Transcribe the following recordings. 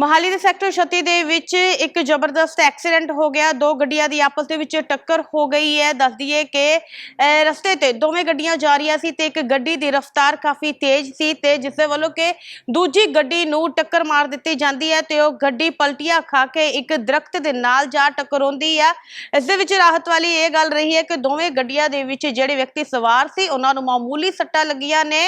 ਮੋਹਾਲੀ ਦੇ ਸੈਕਟਰ 36 ਦੇ ਵਿੱਚ ਇੱਕ ਜ਼ਬਰਦਸਤ ਐਕਸੀਡੈਂਟ ਹੋ ਗਿਆ। ਦੋ ਗੱਡੀਆਂ ਦੀ ਆਪਸ ਦੇ ਵਿੱਚ ਟੱਕਰ ਹੋ ਗਈ ਹੈ। ਦੱਸ ਦਈਏ ਕਿ ਰਸਤੇ ਤੇ ਦੋਵੇਂ ਗੱਡੀਆਂ ਜਾ ਰਹੀਆਂ ਸੀ ਤੇ ਇੱਕ ਗੱਡੀ ਦੀ ਰਫ਼ਤਾਰ ਕਾਫੀ ਤੇਜ਼ ਸੀ ਤੇ ਜਿਸ ਦੇ ਵੱਲੋਂ ਕਿ ਦੂਜੀ ਗੱਡੀ ਨੂੰ ਟੱਕਰ ਮਾਰ ਦਿੱਤੀ ਜਾਂਦੀ ਹੈ ਤੇ ਉਹ ਗੱਡੀ ਪਲਟੀਆਂ ਖਾ ਕੇ ਇੱਕ ਦਰਖਤ ਦੇ ਨਾਲ ਜਾ ਟਕਰਾਉਂਦੀ ਆ। ਇਸ ਦੇ ਵਿੱਚ ਰਾਹਤ ਵਾਲੀ ਇਹ ਗੱਲ ਰਹੀ ਹੈ ਕਿ ਦੋਵੇਂ ਗੱਡੀਆਂ ਦੇ ਵਿੱਚ ਜਿਹੜੇ ਵਿਅਕਤੀ ਸਵਾਰ ਸੀ, ਉਹਨਾਂ ਨੂੰ ਮਾਮੂਲੀ ਸੱਟਾਂ ਲੱਗੀਆਂ ਨੇ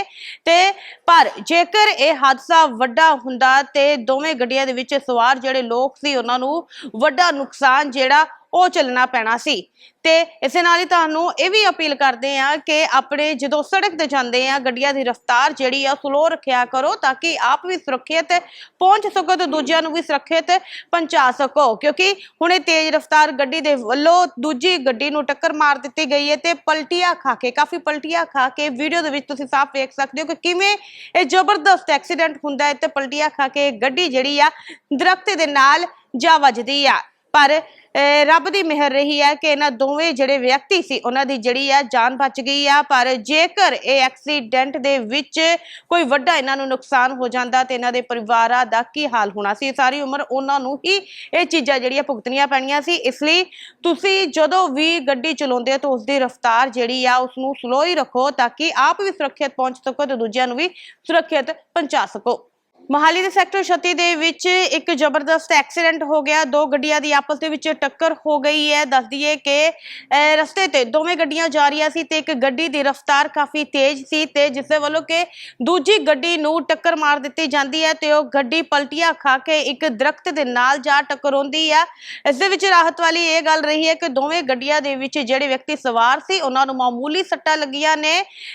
ਤੇ ਪਰ ਜੇਕਰ ਇਹ ਹਾਦਸਾ ਵੱਡਾ ਹੁੰਦਾ ਤੇ ਦੋਵੇਂ ਗੱਡੀਆਂ ਦੇ ਵਿੱਚ ਸਵਾਰ ਜਿਹੜੇ ਲੋਕ ਸੀ ਉਹਨਾਂ ਨੂੰ ਵੱਡਾ ਨੁਕਸਾਨ ਜਿਹੜਾ ਉਹ ਚੱਲਣਾ ਪੈਣਾ ਸੀ। ਤੇ ਇਸੇ ਨਾਲ ਹੀ ਤੁਹਾਨੂੰ ਇਹ ਵੀ ਅਪੀਲ ਕਰਦੇ ਆ ਕਿ ਆਪਣੇ ਜਦੋਂ ਸੜਕ ਤੇ ਜਾਂਦੇ ਆ ਗੱਡੀਆਂ ਦੀ ਰਫ਼ਤਾਰ ਜਿਹੜੀ ਆ ਸਲੋ ਰੱਖਿਆ ਕਰੋ ਤਾਂ ਕਿ ਆਪ ਵੀ ਸੁਰੱਖਿਅਤ, ਪਹੁੰਚ ਸਕੋ ਤੇ ਦੂਜਿਆਂ ਨੂੰ ਵੀ ਸੁਰੱਖਿਅਤ ਪਹੁੰਚਾ ਸਕੋ। ਕਿਉਂਕਿ ਹੁਣ ਇਹ ਤੇਜ਼ ਰਫ਼ਤਾਰ ਗੱਡੀ ਦੇ ਵੱਲੋਂ ਦੂਜੀ ਗੱਡੀ ਨੂੰ ਟੱਕਰ ਮਾਰ ਦਿੱਤੀ ਗਈ ਹੈ ਤੇ ਪਲਟੀਆਂ ਖਾ ਕੇ, ਕਾਫੀ ਪਲਟੀਆਂ ਖਾ ਕੇ ਵੀਡੀਓ ਦੇ ਵਿੱਚ ਤੁਸੀਂ ਸਾਫ਼ ਵੇਖ ਸਕਦੇ ਹੋ ਕਿ ਕਿਵੇਂ ਇਹ ਜ਼ਬਰਦਸਤ ਐਕਸੀਡੈਂਟ ਹੁੰਦਾ ਹੈ ਤੇ ਪਲਟੀਆਂ ਖਾ ਕੇ ਗੱਡੀ ਜਿਹੜੀ ਆ ਦਰਖਤ ਦੇ ਨਾਲ ਜਾ ਵੱਜਦੀ ਆ। ਪਰ ਰੱਬ ਦੀ ਮਿਹਰ ਰਹੀ ਹੈ ਕਿ ਇਹਨਾਂ ਦੋਵੇਂ ਜਿਹੜੇ ਵਿਅਕਤੀ ਸੀ, ਉਹਨਾਂ ਦੀ ਜਿਹੜੀ ਆ ਜਾਨ ਬਚ ਗਈ ਆ। ਪਰ ਜੇਕਰ ਇਹ ਐਕਸੀਡੈਂਟ ਦੇ ਵਿੱਚ ਕੋਈ ਵੱਡਾ ਇਹਨਾਂ ਨੂੰ ਨੁਕਸਾਨ ਹੋ ਜਾਂਦਾ ਤੇ ਇਹਨਾਂ ਦੇ ਪਰਿਵਾਰਾਂ ਦਾ ਕੀ ਹਾਲ ਹੋਣਾ ਸੀ ਸਾਰੀ ਉਮਰ ਉਹਨਾਂ ਨੂੰ ਹੀ ਇਹ ਚੀਜ਼ਾਂ ਜਿਹੜੀਆਂ ਭੁਗਤਣੀਆਂ ਪੈਣੀਆਂ ਸੀ। ਇਸ ਲਈ ਤੁਸੀਂ ਜਦੋਂ ਵੀ ਗੱਡੀ ਚਲਾਉਂਦੇ ਹੋ ਤਾਂ ਉਸ ਦੀ ਰਫ਼ਤਾਰ ਜਿਹੜੀ ਆ ਉਸ ਨੂੰ ਸਲੋ ਹੀ ਰੱਖੋ ਤਾਂ ਕਿ ਆਪ ਵੀ ਸੁਰੱਖਿਅਤ ਪਹੁੰਚ ਸਕੋ ਤੇ ਦੂਜਿਆਂ ਨੂੰ ਵੀ ਸੁਰੱਖਿਅਤ ਪਹੁੰਚਾ ਸਕੋ। ਮੋਹਾਲੀ ਦੇ ਸੈਕਟਰ 36 ਦੇ ਵਿੱਚ ਇੱਕ ਜ਼ਬਰਦਸਤ ਐਕਸੀਡੈਂਟ ਹੋ ਗਿਆ। ਦੋ ਗੱਡੀਆਂ ਦੀ ਆਪਸ ਦੇ ਵਿੱਚ ਟੱਕਰ ਹੋ ਗਈ ਹੈ। ਦੱਸ ਦਈਏ ਕਿ ਰਸਤੇ ਤੇ ਦੋਵੇਂ ਗੱਡੀਆਂ ਜਾ ਰਹੀਆਂ ਸੀ ਤੇ ਇੱਕ ਗੱਡੀ ਦੀ ਰਫ਼ਤਾਰ ਕਾਫੀ ਤੇਜ਼ ਸੀ ਤੇ ਜਿਸ ਦੇ ਵੱਲੋਂ ਕਿ ਦੂਜੀ ਗੱਡੀ ਨੂੰ ਟੱਕਰ ਮਾਰ ਦਿੱਤੀ ਜਾਂਦੀ ਹੈ ਤੇ ਉਹ ਗੱਡੀ ਪਲਟੀਆਂ ਖਾ ਕੇ ਇੱਕ ਦਰਖਤ ਦੇ ਨਾਲ ਜਾ ਟਕਰਾਉਂਦੀ ਆ। ਇਸ ਦੇ ਵਿੱਚ ਰਾਹਤ ਵਾਲੀ ਇਹ ਗੱਲ ਰਹੀ ਹੈ ਕਿ ਦੋਵੇਂ ਗੱਡੀਆਂ ਦੇ ਵਿੱਚ ਜਿਹੜੇ ਵਿਅਕਤੀ ਸਵਾਰ ਸੀ, ਉਹਨਾਂ ਨੂੰ ਮਾਮੂਲੀ ਸੱਟਾਂ ਲੱਗੀਆਂ ਨੇ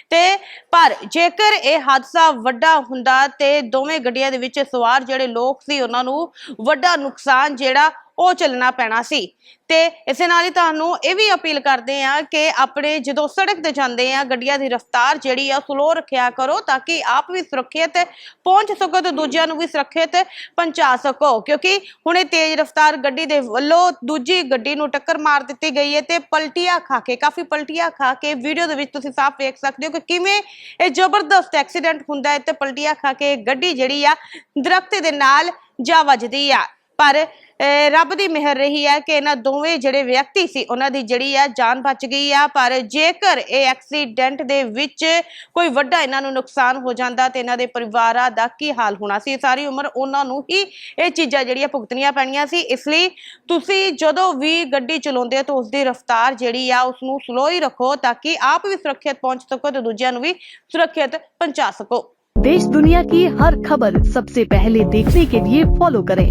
ਤੇ ਪਰ ਜੇਕਰ ਇਹ ਹਾਦਸਾ ਵੱਡਾ ਹੁੰਦਾ ਤੇ ਦੋਵੇਂ ਗੱਡੀਆਂ ਦੇ ਵਿੱਚ ਸਵਾਰ ਜਿਹੜੇ ਲੋਕ ਸੀ ਉਹਨਾਂ ਨੂੰ ਵੱਡਾ ਨੁਕਸਾਨ ਜਿਹੜਾ ਉਹ ਚੱਲਣਾ ਪੈਣਾ ਸੀ। ਤੇ ਇਸੇ ਨਾਲ ਹੀ ਤੁਹਾਨੂੰ ਇਹ ਵੀ ਅਪੀਲ ਕਰਦੇ ਆ ਕਿ ਆਪਣੇ ਜਦੋਂ ਸੜਕ ਤੇ ਜਾਂਦੇ ਆ ਗੱਡੀਆਂ ਦੀ ਰਫ਼ਤਾਰ ਜਿਹੜੀ ਆ ਸਲੋ ਰੱਖਿਆ ਕਰੋ ਤਾਂ ਕਿ ਆਪ ਵੀ ਸੁਰੱਖਿਅਤ, ਪਹੁੰਚ ਸਕੋ ਤੇ ਦੂਜਿਆਂ ਨੂੰ ਵੀ ਸੁਰੱਖਿਅਤ ਪਹੁੰਚਾ ਸਕੋ। ਕਿਉਂਕਿ ਹੁਣ ਇਹ ਤੇਜ਼ ਰਫ਼ਤਾਰ ਗੱਡੀ ਦੇ ਵੱਲੋਂ ਦੂਜੀ ਗੱਡੀ ਨੂੰ ਟੱਕਰ ਮਾਰ ਦਿੱਤੀ ਗਈ ਹੈ ਤੇ ਪਲਟੀਆਂ ਖਾ ਕੇ, ਕਾਫੀ ਪਲਟੀਆਂ ਖਾ ਕੇ ਵੀਡੀਓ ਦੇ ਵਿੱਚ ਤੁਸੀਂ ਸਾਫ਼ ਵੇਖ ਸਕਦੇ ਹੋ ਕਿ ਕਿਵੇਂ ਇਹ ਜ਼ਬਰਦਸਤ ਐਕਸੀਡੈਂਟ ਹੁੰਦਾ ਹੈ ਤੇ ਪਲਟੀਆਂ ਖਾ ਕੇ ਗੱਡੀ ਜਿਹੜੀ ਆ ਦਰਖਤ ਦੇ ਨਾਲ ਜਾ ਵੱਜਦੀ ਆ। ਪਰ ਅਹ ਰੱਬ ਦੀ ਮਿਹਰ ਰਹੀ ਹੈ ਕਿ ਇਹਨਾਂ ਦੋਵੇਂ ਜਿਹੜੇ ਵਿਅਕਤੀ ਸੀ ਉਹਨਾਂ ਦੀ ਜਿਹੜੀ ਆ ਜਾਨ ਬਚ ਗਈ ਆ ਪਰ ਜੇਕਰ ਇਹ ਐਕਸੀਡੈਂਟ ਦੇ ਵਿੱਚ ਕੋਈ ਵੱਡਾ ਇਹਨਾਂ ਨੂੰ ਨੁਕਸਾਨ ਹੋ ਜਾਂਦਾ ਤੇ ਇਹਨਾਂ ਦੇ ਪਰਿਵਾਰਾਂ ਦਾ ਕੀ ਹਾਲ ਹੋਣਾ ਸੀ ਸਾਰੀ ਉਮਰ ਉਹਨਾਂ ਨੂੰ ਹੀ ਇਹ ਚੀਜ਼ਾਂ ਜਿਹੜੀਆਂ ਭੁਗਤਣੀਆਂ ਪੈਣੀਆਂ ਸੀ ਇਸ ਲਈ ਤੁਸੀਂ ਜਦੋਂ ਵੀ ਗੱਡੀ ਚਲਾਉਂਦੇ ਹੋ ਤਾਂ ਉਸ ਦੀ ਰਫ਼ਤਾਰ ਜਿਹੜੀ ਆ ਉਸ ਨੂੰ ਸਲੋ ਹੀ ਰੱਖੋ ਤਾਂ ਕਿ ਆਪ ਵੀ ਸੁਰੱਖਿਅਤ ਪਹੁੰਚ ਸਕੋ ਤੇ ਦੂਜਿਆਂ ਨੂੰ ਵੀ ਸੁਰੱਖਿਅਤ ਪਹੁੰਚਾ ਸਕੋ देश दुनिया की हर खबर सबसे पहले देखने के लिए फॉलो करें